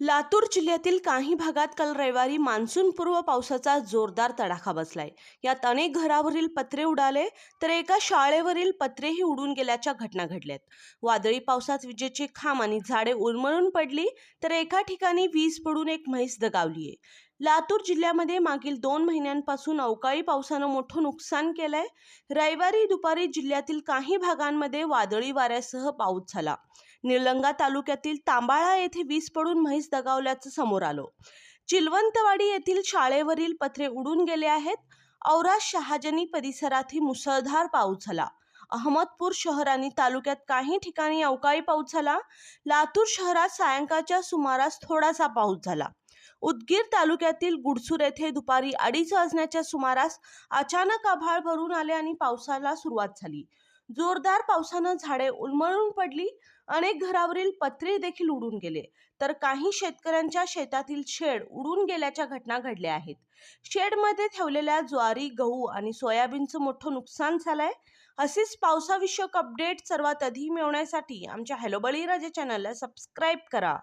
लातूर जिल्ह्यातील काही भागात काल रविवारी मान्सूनपूर्व पावसाचा जोरदार तडाखा बसलाय. यात अनेक घरावरील पत्रे उडाले तर एका शाळेवरील पत्रेही उडून गेल्याच्या घटना घडल्यात. वादळी पावसात विजेचे खांब आणि झाडे उलमळून पडली तर एका ठिकाणी वीज पडून एक म्हैस दगावलीये. लातूर जिल्ह्यामध्ये मागील दोन महिन्यांपासून अवकाळी पावसानं मोठं नुकसान केलंय. रविवारी दुपारी जिल्ह्यातील काही भागांमध्ये वादळी वाऱ्यासह पाऊस झाला. निलंगा तालुक्यातील तांबाळा येथे वीज पडून म्हैस दगावल्याचं समोर आलं. चिलवंतवाडी येथील शाळेवरील पत्रे उडून गेले आहेत. औरा शहाजनी परिसरातही मुसळधार पाऊस झाला. अहमदपूर शहर आणि तालुक्यात काही ठिकाणी अवकाळी पाऊस झाला. लातूर शहरात सायंकाळच्या सुमारास थोडासा पाऊस झाला. उदगीर तालुक्यातील गुडसूर येथे दुपारी अडीच वाजण्याच्या सुमारास अचानक आभाळ भरून आले आणि पावसाला सुरुवात झाली. जोरदार पावसानं झाडे उलमळून पडली अनेक घरावरील पत्रे देखील उडून गेले. तर काही शेतकऱ्यांच्या शेतातील शेड उडून गेल्याच्या घटना घडल्या आहेत. शेडमध्ये ठेवलेल्या ज्वारी गहू आणि सोयाबीनचं मोठं नुकसान झालंय. असेच पावसाविषयक अपडेट सर्वात आधी मिळवण्यासाठी आमच्या हॅलो बळीराजा चॅनलला सबस्क्राईब करा.